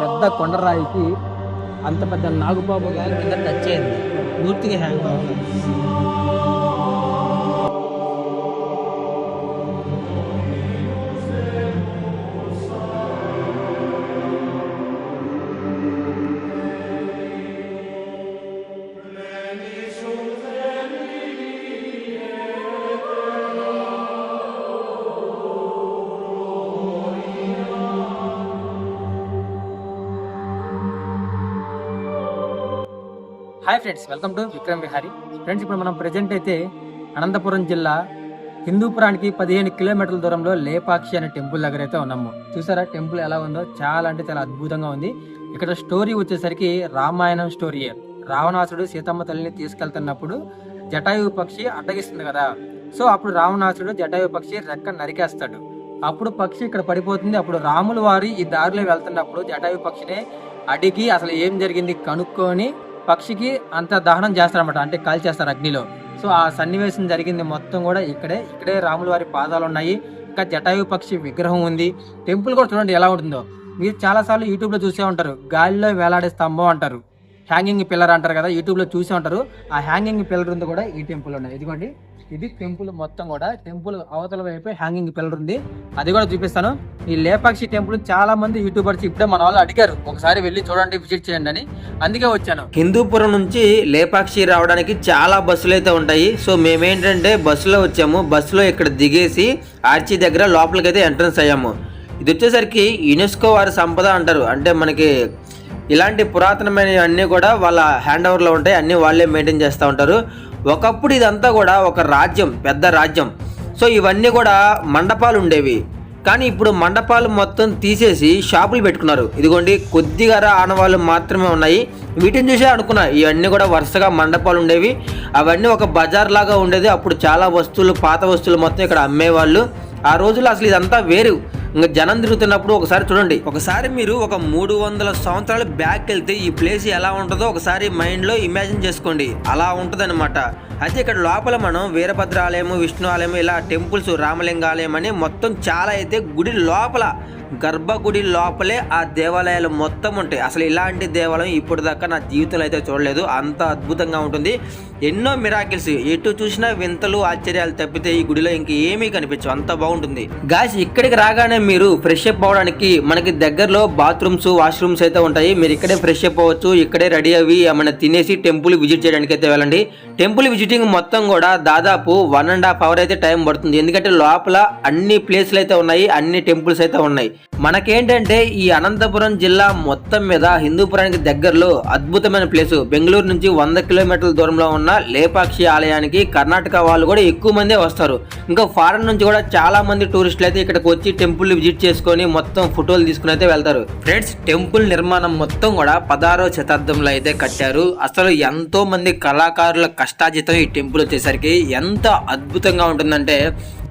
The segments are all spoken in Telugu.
పెద్ద కొండరాయికి అంత పెద్ద నాగుపాము గారి కింద టచ్ అయింది. పూర్తిగా హ్యాంగ్ అవుతుంది hi friends welcome to Vikram Vihari friends ఇప్పుడు మనం ప్రజెంట్ అయితే అనంతపురం జిల్లా హిందూపురానికి పదిహేను కిలోమీటర్ల దూరంలో లేపాక్షి అనే టెంపుల్ దగ్గర అయితే ఉన్నాము. చూసారా టెంపుల్ ఎలా ఉందో? చాలా అంటే చాలా అద్భుతంగా ఉంది. ఇక్కడ స్టోరీ వచ్చేసరికి రామాయణం స్టోరీ రావణాసుడు సీతమ్మ తల్లిని తీసుకెళ్తున్నప్పుడు జటాయు పక్షి అడ్డగిస్తుంది కదా. సో అప్పుడు రావణాసుడు జటాయు పక్షి రెక్క నరికేస్తాడు. అప్పుడు పక్షి ఇక్కడ పడిపోతుంది. అప్పుడు రాములు వారి ఈ దారిలో వెళ్తున్నప్పుడు జటాయు పక్షిని అడిగి అసలు ఏం జరిగింది కనుక్కొని పక్షికి అంత దహనం చేస్తారన్నమాట. అంటే కాల్చేస్తారు అగ్నిలో. సో ఆ సన్నివేశం జరిగింది మొత్తం కూడా ఇక్కడే ఇక్కడే రాముల వారి పాదాలు ఉన్నాయి. ఇంకా జటాయు పక్షి విగ్రహం ఉంది. టెంపుల్ కూడా చూడండి ఎలా ఉంటుందో. మీరు చాలా సార్లు చూసే ఉంటారు. గాలిలో వేలాడే స్తంభం అంటారు. హ్యాంగింగ్ పిల్లర్ అంటారు కదా యూట్యూబ్లో చూసి చూసే ఉంటారు. ఆ హ్యాంగింగ్ పిల్లర్ ఉంది కూడా ఈ టెంపుల్ ఉన్నాయి ఇదిగోండి ఇది టెంపుల్ మొత్తం కూడా టెంపుల్ అవతల వైపు హ్యాంగింగ్ పిల్లర్ ఉంది. అది కూడా చూపిస్తాను. ఈ లేపాక్షి టెంపుల్ చాలా మంది యూట్యూబర్స్ ఇప్పుడే మన వాళ్ళు అడిగారు ఒకసారి వెళ్ళి చూడండి విజిట్ చేయండి అని. అందుకే వచ్చాను. హిందూపురం నుంచి లేపాక్షి రావడానికి చాలా బస్సులు అయితే ఉంటాయి. సో మేమేంటంటే బస్సులో వచ్చాము. బస్సులో ఇక్కడ దిగేసి ఆర్చి దగ్గర లోపలికి అయితే ఎంట్రన్స్ అయ్యాము. ఇది వచ్చేసరికి యునెస్కో వారి సంపద అంటారు. అంటే మనకి ఇలాంటి పురాతనమైన అన్నీ కూడా వాళ్ళ హ్యాండ్ ఓవర్లో ఉంటాయి. అన్నీ వాళ్ళే మెయింటైన్ చేస్తూ ఉంటారు. ఒకప్పుడు ఇదంతా కూడా ఒక రాజ్యం పెద్ద రాజ్యం. సో ఇవన్నీ కూడా మండపాలు ఉండేవి. కానీ ఇప్పుడు మండపాలు మొత్తం తీసేసి షాపులు పెట్టుకున్నారు. ఇదిగోండి కొద్దిగా ఆనవాళ్ళు మాత్రమే ఉన్నాయి. వీటిని చూసే అనుకున్నా ఇవన్నీ కూడా వరుసగా మండపాలు ఉండేవి. అవన్నీ ఒక బజార్ లాగా ఉండేది. అప్పుడు చాలా వస్తువులు పాత వస్తువులు మొత్తం ఇక్కడ అమ్మేవాళ్ళు. ఆ రోజుల్లో అసలు ఇదంతా వేరు. ఇంకా జనం తిరుగుతున్నప్పుడు ఒకసారి చూడండి. ఒకసారి మీరు ఒక మూడు వందల సంవత్సరాలు బ్యాక్ వెళ్తే ఈ ప్లేస్ ఎలా ఉంటుందో ఒకసారి మైండ్లో ఇమాజిన్ చేసుకోండి. అలా ఉంటుందన్నమాట. అయితే ఇక్కడ లోపల మనం వీరభద్రాలయము విష్ణు ఆలయము ఇలా టెంపుల్స్ రామలింగ ఆలయం అని మొత్తం చాలా అయితే గుడి లోపల గర్భగుడి లోపలే ఆ దేవాలయాలు మొత్తం ఉంటాయి. అసలు ఇలాంటి దేవాలయం ఇప్పటిదాకా దాకా నా జీవితంలో అయితే చూడలేదు. అంత అద్భుతంగా ఉంటుంది. ఎన్నో మిరాకిల్స్ ఎటు చూసినా వింతలు ఆశ్చర్యాలు తప్పితే ఈ గుడిలో ఇంక ఏమీ కనిపించవు. అంత బాగుంటుంది. గాయస్ ఇక్కడికి రాగానే మీరు ఫ్రెష్ అప్ అవ్వడానికి మనకి దగ్గరలో బాత్రూమ్స్ వాష్రూమ్స్ అయితే ఉంటాయి. మీరు ఇక్కడే ఫ్రెష్ అప్ అవ్వచ్చు ఇక్కడే రెడీ అవి ఏమైనా తినేసి టెంపుల్ విజిట్ చేయడానికి అయితే వెళ్ళండి. టెంపుల్ విజిటింగ్ మొత్తం కూడా దాదాపు వన్ అండ్ హాఫ్ అవర్ అయితే టైం పడుతుంది. ఎందుకంటే లోపల అన్ని ప్లేస్లు అయితే ఉన్నాయి అన్ని టెంపుల్స్ అయితే ఉన్నాయి. మనకేంటంటే ఈ అనంతపురం జిల్లా మొత్తం మీద హిందూపురానికి దగ్గరలో అద్భుతమైన ప్లేసు. బెంగళూరు నుంచి వంద కిలోమీటర్ల దూరంలో ఉన్న లేపాక్షి ఆలయానికి కర్ణాటక వాళ్ళు కూడా ఎక్కువ మందే వస్తారు. ఇంకా ఫారెన్ నుంచి కూడా చాలా మంది టూరిస్టులు అయితే ఇక్కడికి వచ్చి టెంపుల్ విజిట్ చేసుకొని మొత్తం ఫోటోలు తీసుకుని అయితే వెళ్తారు. ఫ్రెండ్స్ టెంపుల్ నిర్మాణం మొత్తం కూడా పదహారో శతాబ్దంలో అయితే కట్టారు. అసలు ఎంతో మంది కళాకారుల కష్టాజితం ఈ టెంపుల్ వచ్చేసరికి ఎంత అద్భుతంగా ఉంటుందంటే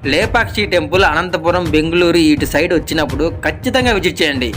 లేపాక్షి టెంపుల్ అనంతపురం బెంగళూరు ఇటు సైడ్ వచ్చినప్పుడు ఖచ్చితంగా విజిట్ చేయండి.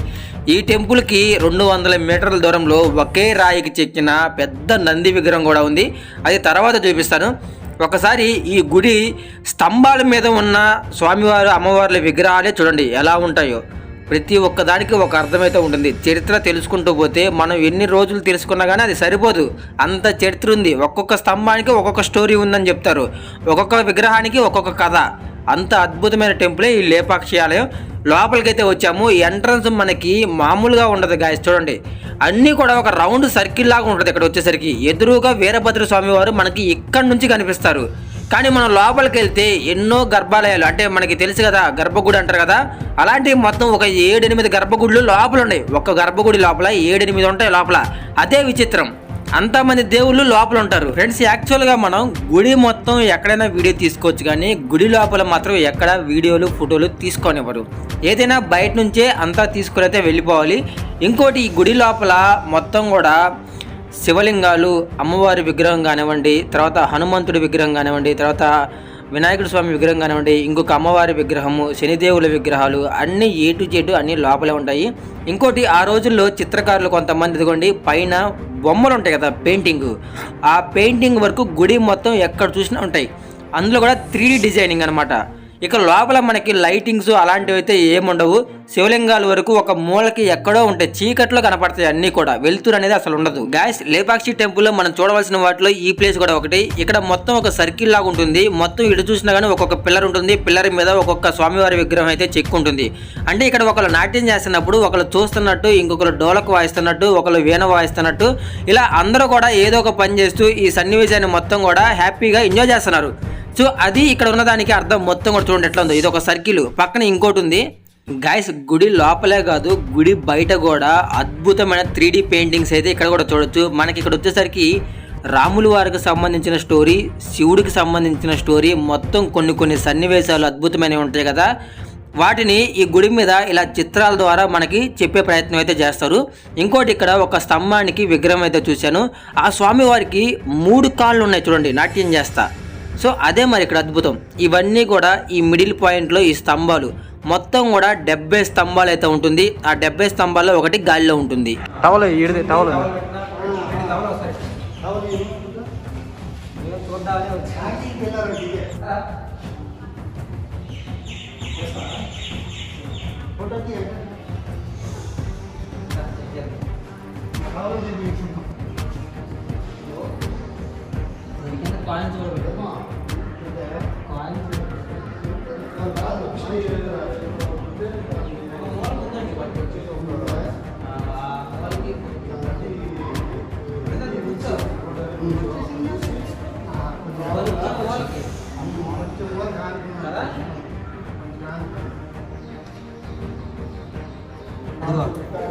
ఈ టెంపుల్కి రెండు వందల మీటర్ల దూరంలో ఒకే రాయికి చెక్కిన పెద్ద నంది విగ్రహం కూడా ఉంది. అది తర్వాత చూపిస్తాను. ఒకసారి ఈ గుడి స్తంభాల మీద ఉన్న స్వామివారు అమ్మవార్ల విగ్రహాలే చూడండి ఎలా ఉంటాయో. ప్రతి ఒక్కదానికి ఒక అర్థమైతే ఉంటుంది. చరిత్ర తెలుసుకుంటూ పోతే మనం ఎన్ని రోజులు తెలుసుకున్నా కానీ అది సరిపోదు. అంత చరిత్ర ఉంది. ఒక్కొక్క స్తంభానికి ఒక్కొక్క స్టోరీ ఉందని చెప్తారు. ఒక్కొక్క విగ్రహానికి ఒక్కొక్క కథ. అంత అద్భుతమైన టెంపులే ఈ లేపాక్షి ఆలయం లోపలికైతే వచ్చాము. ఈ ఎంట్రన్స్ మనకి మామూలుగా ఉండదు గాయస్ చూడండి. అన్నీ కూడా ఒక రౌండ్ సర్కిల్ లాగా ఉంటుంది ఇక్కడ వచ్చేసరికి. ఎదురుగా వీరభద్ర స్వామి వారు మనకి ఇక్కడ నుంచి కనిపిస్తారు. కానీ మనం లోపలికి వెళ్తే ఎన్నో గర్భాలయాలు అంటే మనకి తెలుసు కదా గర్భగుడి అంటారు కదా. అలాంటివి మొత్తం ఒక ఏడెనిమిది గర్భగుడులు లోపల ఉన్నాయి ఒక గర్భగుడి లోపల ఏడెనిమిది ఉంటాయి లోపల. అదే విచిత్రం. అంతమంది దేవుళ్ళు లోపల ఉంటారు ఫ్రెండ్స్ యాక్చువల్గా మనం గుడి మొత్తం ఎక్కడైనా వీడియో తీసుకోవచ్చు కానీ గుడి లోపల మాత్రం ఎక్కడ వీడియోలు ఫోటోలు తీసుకోనివ్వరు. ఏదైనా బయట నుంచే అంతా తీసుకుని అయితే వెళ్ళిపోవాలి. ఇంకోటి ఈ గుడి లోపల మొత్తం కూడా శివలింగాలు అమ్మవారి విగ్రహం కానివ్వండి తర్వాత హనుమంతుడి విగ్రహం కానివ్వండి తర్వాత వినాయకుడు స్వామి విగ్రహం కానివ్వండి ఇంకొక అమ్మవారి విగ్రహము శనిదేవుల విగ్రహాలు అన్నీ ఏటు టు అన్నీ లోపలే ఉంటాయి. ఇంకోటి ఆ రోజుల్లో చిత్రకారులు కొంతమంది ఇదిగోండి పైన బొమ్మలు ఉంటాయి కదా పెయింటింగ్. ఆ పెయింటింగ్ వరకు గుడి మొత్తం ఎక్కడ చూసినా ఉంటాయి. అందులో కూడా త్రీ డిజైనింగ్ అనమాట ఇక లోపల మనకి లైటింగ్స్ అలాంటివి అయితే ఏముండవు. శివలింగాల వరకు ఒక మూలకి ఎక్కడో ఉంటాయి చీకట్లో కనపడతాయి అన్ని కూడా. వెలుతురు అనేది అసలు ఉండదు. గ్యాస్ లేపాక్షి టెంపుల్లో మనం చూడవలసిన వాటిలో ఈ ప్లేస్ కూడా ఒకటి. ఇక్కడ మొత్తం ఒక సర్కిల్ లాగా ఉంటుంది. మొత్తం ఇటు చూసినా కానీ ఒక్కొక్క పిల్లర్ ఉంటుంది. పిల్లర్ మీద ఒక్కొక్క స్వామివారి విగ్రహం అయితే చెక్కు ఉంటుంది. అంటే ఇక్కడ ఒకళ్ళు నాట్యం చేస్తున్నప్పుడు ఒకళ్ళు చూస్తున్నట్టు ఇంకొకరు డోలకు వాయిస్తున్నట్టు ఒకరు వీణ వాయిస్తున్నట్టు. ఇలా అందరూ కూడా ఏదో ఒక పని చేస్తూ ఈ సన్నివేశాన్ని మొత్తం కూడా హ్యాపీగా ఎంజాయ్ చేస్తున్నారు. సో అది ఇక్కడ ఉన్నదానికి అర్థం మొత్తం కూడా చూడండి ఎట్లా ఉందో. ఇది ఒక సర్కిల్. పక్కన ఇంకోటి ఉంది. గాయస్ గుడి లోపలే కాదు గుడి బయట కూడా అద్భుతమైన త్రీ పెయింటింగ్స్ అయితే ఇక్కడ కూడా చూడొచ్చు. మనకి ఇక్కడ వచ్చేసరికి రాముల వారికి సంబంధించిన స్టోరీ శివుడికి సంబంధించిన స్టోరీ మొత్తం కొన్ని కొన్ని సన్నివేశాలు అద్భుతమైనవి ఉంటాయి కదా. వాటిని ఈ గుడి మీద ఇలా చిత్రాల ద్వారా మనకి చెప్పే ప్రయత్నం అయితే చేస్తారు. ఇంకోటి ఇక్కడ ఒక స్తంభానికి విగ్రహం అయితే చూశాను. ఆ స్వామివారికి మూడు కాళ్ళు ఉన్నాయి చూడండి నాట్యం చేస్తా. సో అదే మరి ఇక్కడ అద్భుతం. ఇవన్నీ కూడా ఈ మిడిల్ పాయింట్లో ఈ స్తంభాలు. మొత్తం కూడా డెబ్బై స్తంభాలు అయితే ఉంటుంది. ఆ డెబ్బై స్తంభాల్లో ఒకటి గాలిలో ఉంటుంది. టవల్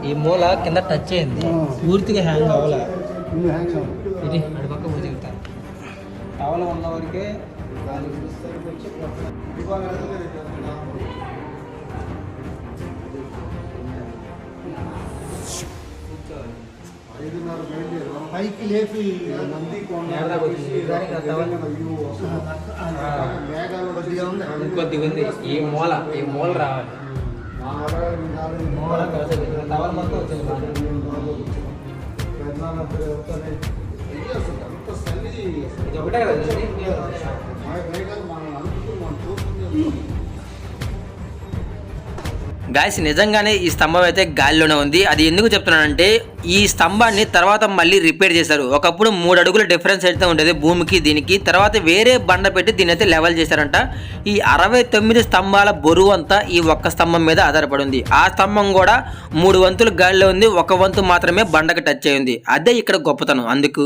ఈ మూల కింద టచ్ అయింది. పూర్తిగా హ్యాంగ్ అవ్వలే? ఇది పూజగుతాను టవల్ ఉన్న వరకే పైకి లేపి కొద్దిగా ఉంది ఈ మూల ఈ మూల రావాలి. మూల కలిసి టవల్ మొత్తం వచ్చింది. ఇది ఒకటే కదా గాయస్ నిజంగానే ఈ స్తంభం అయితే గాలిలోనే ఉంది. అది ఎందుకు చెప్తున్నానంటే ఈ స్తంభాన్ని తర్వాత మళ్ళీ రిపేర్ చేశారు. ఒకప్పుడు మూడు అడుగుల డిఫరెన్స్ అయితే ఉండేది భూమికి దీనికి. తర్వాత వేరే బండ పెట్టి దీని అయితే లెవెల్ చేశారంట. ఈ అరవై తొమ్మిది స్తంభాల బరువు అంతా ఈ ఒక్క స్తంభం మీద ఆధారపడి ఉంది. ఆ స్తంభం కూడా మూడు వంతులు గాలిలో ఉంది. ఒక వంతు మాత్రమే బండకు టచ్ అయ్యింది. అదే ఇక్కడ గొప్పతనం. అందుకు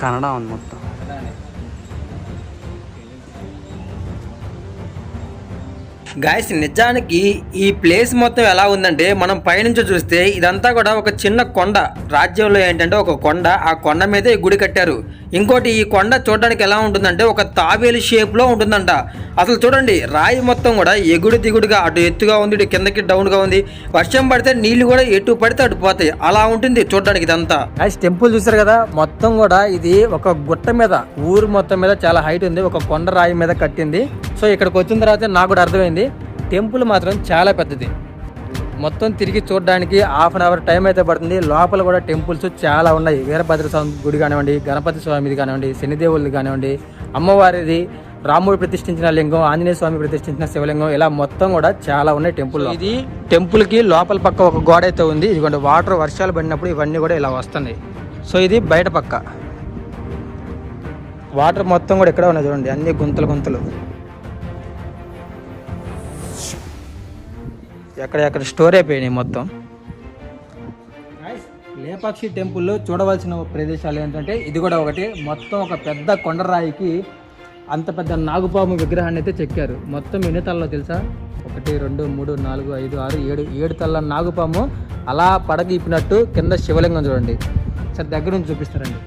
కన్నడ ఉంది మొత్తం గాయస్ నిజానికి ఈ ప్లేస్ మొత్తం ఎలా ఉందంటే మనం పైనుంచి చూస్తే ఇదంతా కూడా ఒక చిన్న కొండ. రాజ్యంలో ఏంటంటే ఒక కొండ. ఆ కొండ మీద ఈ గుడి కట్టారు. ఇంకోటి ఈ కొండ చూడడానికి ఎలా ఉంటుందంటే ఒక తాబేలు షేప్లో ఉంటుందంట. అసలు చూడండి రాయి మొత్తం కూడా ఎగుడు దిగుడుగా అటు ఎత్తుగా ఉంది ఇటు కిందకి డౌన్గా ఉంది. వర్షం పడితే నీళ్ళు కూడా ఎటు పడితే అటు పోతాయి. అలా ఉంటుంది చూడడానికి ఇదంతా. గైస్ టెంపుల్ చూసారు కదా? మొత్తం కూడా ఇది ఒక గుట్ట మీద ఊరు మొత్తం మీద చాలా హైట్ ఉంది. ఒక కొండ రాయి మీద కట్టింది. సో ఇక్కడికి వచ్చిన తర్వాత నాకు కూడా అర్థమైంది. టెంపుల్ మాత్రం చాలా పెద్దది. మొత్తం తిరిగి చూడడానికి హాఫ్ అన్ అవర్ టైం అయితే పడుతుంది. లోపల కూడా టెంపుల్స్ చాలా ఉన్నాయి. వీరభద్ర స్వామి గుడి కానివ్వండి గణపతి స్వామిది కానివ్వండి శనిదేవులది కానివ్వండి అమ్మవారిది రాముడు ప్రతిష్ఠించిన లింగం ఆంజనేయ స్వామి ప్రతిష్ఠించిన శివలింగం ఇలా మొత్తం కూడా చాలా ఉన్నాయి టెంపుల్ ఇది టెంపుల్కి లోపల పక్క ఒక గోడ అయితే ఉంది. ఇదిగోండి వాటర్ వర్షాలు పడినప్పుడు ఇవన్నీ కూడా ఇలా వస్తున్నాయి. సో ఇది బయట పక్క. వాటర్ మొత్తం కూడా ఇక్కడ ఉన్నాయి చూడండి అన్ని గుంతలు గుంతలు. ఎక్కడెక్కడ స్టోర్ అయిపోయినాయి మొత్తం. లేపాక్షి టెంపుల్లో చూడవలసిన ప్రదేశాలు ఏంటంటే ఇది కూడా ఒకటి. మొత్తం ఒక పెద్ద కొండరాయికి అంత పెద్ద నాగుపాము విగ్రహాన్ని అయితే చెక్కారు. మొత్తం ఎన్ని తలలో తెలుసా? ఒకటి రెండు మూడు నాలుగు ఐదు ఆరు ఏడు ఏడు తల్ల నాగుపాము. అలా పడగ ఇప్పినట్టు కింద శివలింగం చూడండి. సార్ దగ్గర నుంచి చూపిస్తారండి.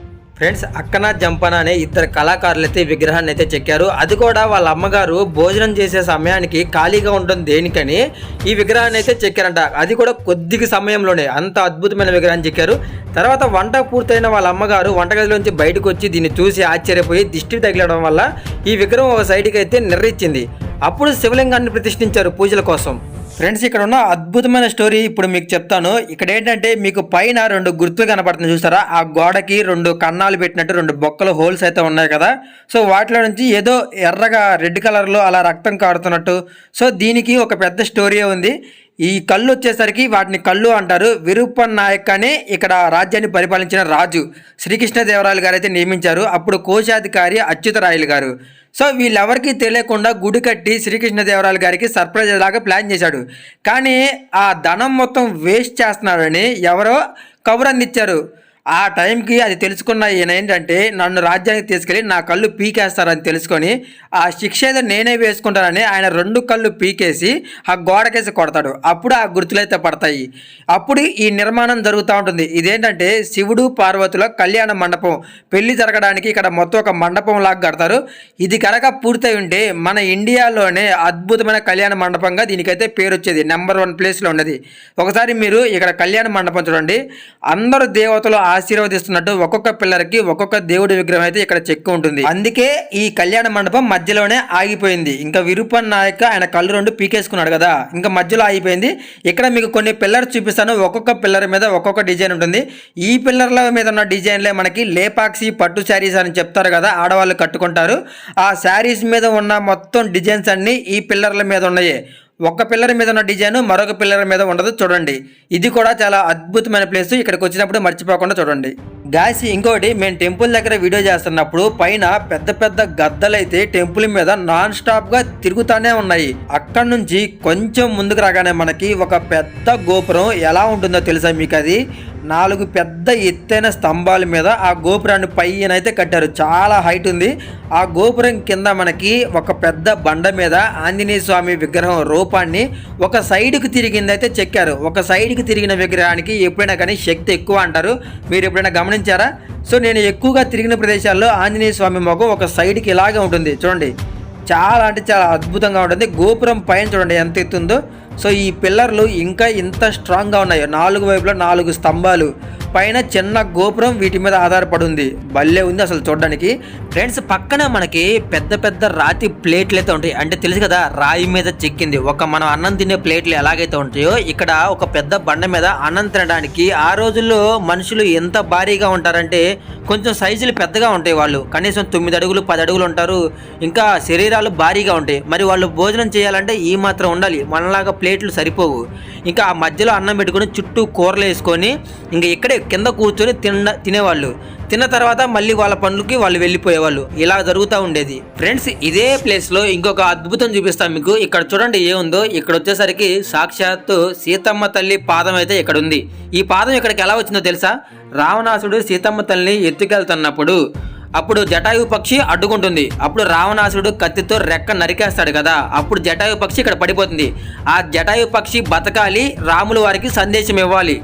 ఫ్రెండ్స్ అక్కన జంపన అనే ఇద్దరు కళాకారులు అయితే విగ్రహాన్ని అయితే చెక్కారు. అది కూడా వాళ్ళ అమ్మగారు భోజనం చేసే సమయానికి ఖాళీగా ఉంటుంది దేనికని ఈ విగ్రహాన్ని అయితే చెక్కారంట. అది కూడా కొద్దిగా సమయంలోనే అంత అద్భుతమైన విగ్రహాన్ని చెక్కారు. తర్వాత వంట పూర్తయిన వాళ్ళ అమ్మగారు వంటగదిలోంచి బయటకు వచ్చి దీన్ని చూసి ఆశ్చర్యపోయి దిష్టి తగిలడం వల్ల ఈ విగ్రహం ఒక సైడ్కి అయితే నిర్రిచ్చింది. అప్పుడు శివలింగాన్ని ప్రతిష్ఠించారు పూజల కోసం. ఫ్రెండ్స్ ఇక్కడ ఉన్న అద్భుతమైన స్టోరీ ఇప్పుడు మీకు చెప్తాను. ఇక్కడ ఏంటంటే మీకు పైన రెండు గుర్తులు కనపడుతుంది చూస్తారా ఆ గోడకి రెండు కన్నాలు పెట్టినట్టు రెండు బొక్కలు హోల్స్ అయితే ఉన్నాయి కదా. సో వాటిలో నుంచి ఏదో ఎర్రగా రెడ్ కలర్లో అలా రక్తం కారుతున్నట్టు. సో దీనికి ఒక పెద్ద స్టోరీ ఉంది. ఈ కళ్ళు వచ్చేసరికి వాటిని కళ్ళు అంటారు. విరూపన్ నాయక్ అనే ఇక్కడ రాజ్యాన్ని పరిపాలించిన రాజు శ్రీకృష్ణదేవరాయలు గారు అయితే నియమించారు. అప్పుడు కోశాధికారి అచ్యుతరాయలు గారు. సో వీళ్ళెవరికి తెలియకుండా గుడి కట్టి శ్రీకృష్ణదేవరాయలు గారికి సర్ప్రైజ్ లాగా ప్లాన్ చేశాడు. కానీ ఆ ధనం మొత్తం వేస్ట్ చేస్తున్నాడని ఎవరో కబురు అందించారు ఆ టైంకి అది తెలుసుకున్న ఈయన ఏంటంటే నన్ను రాజ్యానికి తీసుకెళ్ళి నా కళ్ళు పీకేస్తారని తెలుసుకొని ఆ శిక్ష ఏదో నేనే వేసుకుంటానని ఆయన రెండు కళ్ళు పీకేసి ఆ గోడకేసి కొడతాడు. అప్పుడు ఆ గుర్తులైతే పడతాయి. అప్పుడు ఈ నిర్మాణం జరుగుతూ ఉంటుంది. ఇదేంటంటే శివుడు పార్వతుల కళ్యాణ మండపం. పెళ్ళి జరగడానికి ఇక్కడ మొత్తం ఒక మండపం లాగా కడతారు. ఇది కనుక పూర్తయి ఉంటే మన ఇండియాలోనే అద్భుతమైన కళ్యాణ మండపంగా దీనికైతే పేరు వచ్చేది. నెంబర్ వన్ ప్లేస్లో ఉన్నది. ఒకసారి మీరు ఇక్కడ కళ్యాణ మండపం చూడండి. అందరు దేవతలు ఆశీర్వదిస్తున్నట్టు ఒక్కొక్క పిల్లర్కి ఒక్కొక్క దేవుడి విగ్రహం అయితే ఇక్కడ చెక్కు ఉంటుంది. అందుకే ఈ కళ్యాణ మండపం మధ్యలోనే ఆగిపోయింది. ఇంకా విరూపన్ నాయక్ ఆయన కళ్ళు రెండు పీకేసుకున్నాడు కదా. ఇంకా మధ్యలో ఆగిపోయింది. ఇక్కడ మీకు కొన్ని పిల్లర్ చూపిస్తాను. ఒక్కొక్క పిల్లర్ మీద ఒక్కొక్క డిజైన్ ఉంటుంది. ఈ పిల్లర్ల మీద ఉన్న డిజైన్లే మనకి లేపాక్సి పట్టు శారీస్ అని చెప్తారు కదా. ఆడవాళ్ళు కట్టుకుంటారు. ఆ శారీస్ మీద ఉన్న మొత్తం డిజైన్స్ అన్నీ ఈ పిల్లర్ల మీద ఉన్నాయి. ఒక పిల్లర్ మీద ఉన్న డిజైన్ మరొక పిల్లర్ మీద ఉండదు చూడండి. ఇది కూడా చాలా అద్భుతమైన ప్లేస్ ఇక్కడికి వచ్చినప్పుడు మర్చిపోకుండా చూడండి. గాసి ఇంకోటి మేము టెంపుల్ దగ్గర వీడియో చేస్తున్నప్పుడు పైన పెద్ద పెద్ద గద్దలైతే టెంపుల్ మీద నాన్ స్టాప్గా తిరుగుతానే ఉన్నాయి. అక్కడ నుంచి కొంచెం ముందుకు రాగానే మనకి ఒక పెద్ద గోపురం ఎలా ఉంటుందో తెలుసా మీకు అది నాలుగు పెద్ద ఎత్తైన స్తంభాల మీద ఆ గోపురాన్ని పైన అయితే కట్టారు. చాలా హైట్ ఉంది. ఆ గోపురం కింద మనకి ఒక పెద్ద బండ మీద ఆంజనేయ స్వామి విగ్రహం రూపాన్ని ఒక సైడ్కి తిరిగిందైతే చెక్కారు. ఒక సైడ్కి తిరిగిన విగ్రహానికి ఎప్పుడైనా కానీ శక్తి ఎక్కువ అంటారు. మీరు ఎప్పుడైనా గమనించారా? సో నేను ఎక్కువగా తిరిగిన ప్రదేశాల్లో ఆంజనేయ స్వామి మొగం ఒక సైడ్కి ఇలాగే ఉంటుంది. చూడండి. చాలా అంటే చాలా అద్భుతంగా ఉంటుంది. గోపురం పైన చూడండి ఎంత ఎత్తుందో. సో ఈ పిల్లర్లు ఇంకా ఇంత స్ట్రాంగ్గా ఉన్నాయి నాలుగు వైపులా నాలుగు స్తంభాలు. పైన చిన్న గోపురం వీటి మీద ఆధారపడి ఉంది భలే ఉంది అసలు చూడడానికి. ఫ్రెండ్స్ పక్కన మనకి పెద్ద పెద్ద రాతి ప్లేట్లు అయితే ఉంటాయి. అంటే తెలుసు కదా రాయి మీద చెక్కింది. ఒక మనం అన్నం తినే ప్లేట్లు ఎలాగైతే ఉంటాయో ఇక్కడ ఒక పెద్ద బండ మీద అన్నం తినడానికి ఆ రోజుల్లో మనుషులు ఎంత భారీగా ఉంటారంటే కొంచెం సైజులు పెద్దగా ఉంటాయి వాళ్ళు. కనీసం తొమ్మిది అడుగులు పది అడుగులు ఉంటారు. ఇంకా శరీరాలు భారీగా ఉంటాయి. మరి వాళ్ళు భోజనం చేయాలంటే ఈ మాత్రం ఉండాలి. మనలాగా ప్లేట్లు సరిపోవు. ఇంకా ఆ మధ్యలో అన్నం పెట్టుకొని చుట్టూ కూరలు వేసుకొని ఇంకా ఇక్కడే కింద కూర్చొని తిన తినేవాళ్ళు. తిన్న తర్వాత మళ్ళీ వాళ్ళ పనులకి వాళ్ళు వెళ్ళిపోయేవాళ్ళు. ఇలా జరుగుతూ ఉండేది. ఫ్రెండ్స్ ఇదే ప్లేస్లో ఇంకొక అద్భుతం చూపిస్తాను మీకు. ఇక్కడ చూడండి ఏముందో. ఇక్కడ వచ్చేసరికి సాక్షాత్తు సీతమ్మ తల్లి పాదం అయితే ఇక్కడ ఉంది. ఈ పాదం ఇక్కడికి ఎలా వచ్చిందో తెలుసా? రావణాసుడు సీతమ్మ తల్లిని ఎత్తుకెళ్తున్నప్పుడు అప్పుడు జటాయు పక్షి అడ్డుకుంటుంది. అప్పుడు రావణాసుడు కత్తితో రెక్క నరికేస్తాడు కదా. అప్పుడు జటాయు పక్షి ఇక్కడ పడిపోతుంది. ఆ జటాయు పక్షి బతకాలి రాములు వారికి సందేశం ఇవ్వాలి.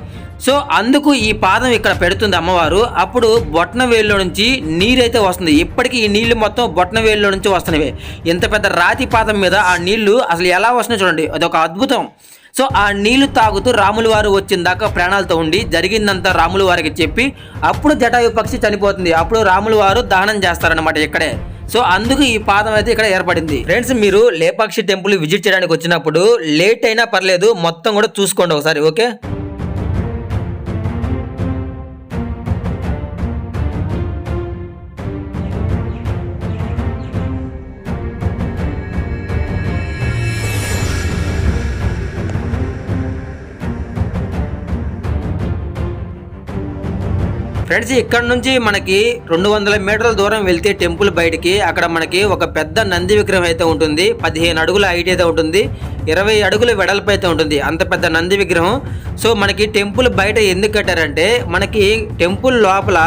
సో అందుకు ఈ పాదం ఇక్కడ పెడుతుంది అమ్మవారు. అప్పుడు బొట్న వేలులో నుంచి నీరైతే వస్తుంది. ఇప్పటికీ ఈ నీళ్ళు మొత్తం బొట్న వేలులో నుంచి వస్తున్నవి. ఇంత పెద్ద రాతి పాదం మీద ఆ నీళ్ళు అసలు ఎలా వస్తున్నాయి చూడండి. అదొక అద్భుతం. సో ఆ నీళ్ళు తాగుతూ రాముల వారు వచ్చిన దాకా ప్రాణాలతో ఉండి జరిగిందంతా రాముల వారికి చెప్పి అప్పుడు జటాయు పక్షి చనిపోతుంది. అప్పుడు రాముల వారు దహనం చేస్తారనమాట ఇక్కడే. సో అందుకు ఈ పాదం అయితే ఇక్కడ ఏర్పడింది. ఫ్రెండ్స్ మీరు లేపాక్షి టెంపుల్ విజిట్ చేయడానికి వచ్చినప్పుడు లేట్ అయినా పర్లేదు మొత్తం కూడా చూసుకోండి ఒకసారి ఓకే? ఫ్రెండ్స్ ఇక్కడ నుంచి మనకి రెండు వందల మీటర్ల దూరం వెళ్తే టెంపుల్ బయటికి. అక్కడ మనకి ఒక పెద్ద నంది విగ్రహం అయితే ఉంటుంది. పదిహేను అడుగుల హైట్ అయితే ఉంటుంది. ఇరవై అడుగుల వెడల్పు అయితే ఉంటుంది. అంత పెద్ద నంది విగ్రహం. సో మనకి టెంపుల్ బయట ఎందుకు కట్టారంటే మనకి టెంపుల్ లోపల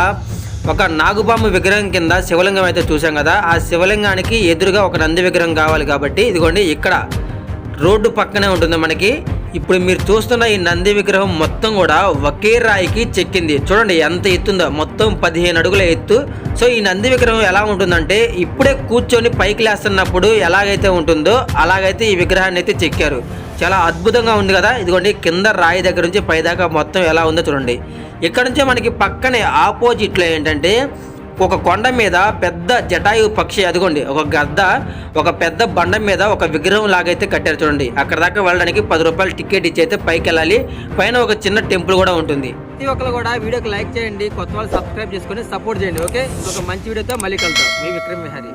ఒక నాగుపాము విగ్రహం కింద శివలింగం అయితే చూసాం కదా. ఆ శివలింగానికి ఎదురుగా ఒక నంది విగ్రహం కావాలి కాబట్టి ఇదిగోండి ఇక్కడ రోడ్డు పక్కనే ఉంటుంది మనకి. ఇప్పుడు మీరు చూస్తున్న ఈ నంది విగ్రహం మొత్తం కూడా ఒకే రాయికి చెక్కింది. చూడండి ఎంత ఎత్తుందో. మొత్తం పదిహేను అడుగుల ఎత్తు. సో ఈ నంది విగ్రహం ఎలా ఉంటుందంటే ఇప్పుడే కూర్చొని పైకి లేస్తున్నప్పుడు ఎలాగైతే ఉంటుందో అలాగైతే ఈ విగ్రహాన్ని అయితే చెక్కారు. చాలా అద్భుతంగా ఉంది కదా. ఇదిగోండి కింద రాయి దగ్గర నుంచి పైదాకా మొత్తం ఎలా ఉందో చూడండి. ఇక్కడ నుంచే మనకి పక్కనే ఆపోజిట్లో ఏంటంటే ఒక కొండ మీద పెద్ద జటాయు పక్షి అదిగోండి ఒక గద్ద ఒక పెద్ద బండ మీద ఒక విగ్రహం లాగైతే కట్టారు చూడండి. అక్కడ దాకా వెళ్ళడానికి పది రూపాయలు టికెట్ ఇచ్చి అయితే పైకి వెళ్ళాలి. పైన ఒక చిన్న టెంపుల్ కూడా ఉంటుంది. ప్రతి ఒక్కరు కూడా వీడియోకి లైక్ చేయండి కొత్త వాళ్ళు సబ్స్క్రైబ్ చేసుకొని సపోర్ట్ చేయండి ఓకే? ఒక మంచి వీడియోతో మళ్ళీ కలుద్దాం. మీ విక్రమ్ విహారీ.